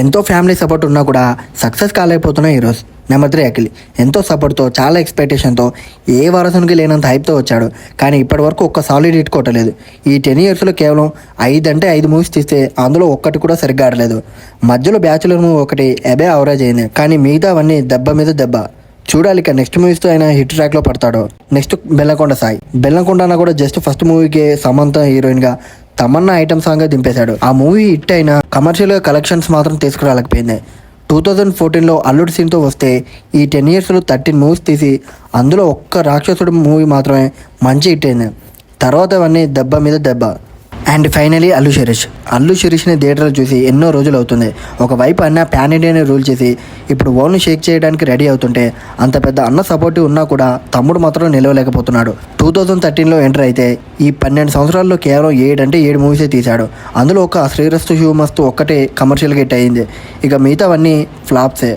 ఎంతో family support ఉన్నా కూడా సక్సెస్ కాలేకపోతున్న హీరోస్ నెంబర్ త్రీ అఖిల్ ఎంతో సపోర్ట్తో చాలా ఎక్స్పెక్టేషన్తో ఏ వారసునికి లేనంత హైప్తో వచ్చాడు. కానీ ఇప్పటి వరకు ఒక్క సాలిడ్ హిట్ కొట్టలేదు. ఈ టెన్ ఇయర్స్లో కేవలం ఐదు అంటే ఐదు మూవీస్ తీస్తే అందులో ఒక్కటి కూడా సరిగ్గా ఆడలేదు. మధ్యలో బ్యాచులర్ మూవీ ఒకటి ఎబే అవరేజ్ అయింది. కానీ మిగతావన్నీ దెబ్బ మీద దెబ్బ. చూడాలి ఇక నెక్స్ట్ మూవీస్తో ఆయన హిట్ ట్రాక్లో పడతాడు. నెక్స్ట్ బెల్లకొండ సాయి. బెల్లకొండ అన్న కూడా జస్ట్ ఫస్ట్ మూవీకి సమంత హీరోయిన్గా తమన్నా ఐటమ్ సాంగ్ దింపేశాడు. ఆ మూవీ హిట్ అయినా కమర్షియల్గా కలెక్షన్స్ మాత్రం తీసుకురాలేకపోయింది. టూ థౌజండ్ ఫోర్టీన్లో అల్లుడి సీన్తో వస్తే ఈ టెన్ ఇయర్స్లో థర్టీన్ మూవీస్ తీసి అందులో ఒక్క రాక్షసుడు మూవీ మాత్రమే మంచి హిట్ అయింది. తర్వాత అవన్నీ దెబ్బ మీద దెబ్బ. అండ్ ఫైనలీ అల్లు శిరీష్ అల్లు శిరీష్ని థియేటర్లో చూసి ఎన్నో రోజులు అవుతుంది. ఒకవైపు అన్న ప్యాన్ ఇండియాని రూల్ చేసి ఇప్పుడు ఓన్లు షేక్ చేయడానికి రెడీ అవుతుంటే అంత పెద్ద అన్న సపోర్టివ్ ఉన్నా కూడా తమ్ముడు మాత్రం నిలవలేకపోతున్నాడు. టూ థౌజండ్ థర్టీన్లో ఎంటర్ అయితే ఈ పన్నెండు సంవత్సరాల్లో కేవలం ఏడు అంటే ఏడు మూవీసే తీశాడు. అందులో ఒక శ్రీరస్తు శివమస్తు ఒక్కటే కమర్షియల్గా హిట్ అయింది. ఇక మిగతావన్నీ ఫ్లాప్సే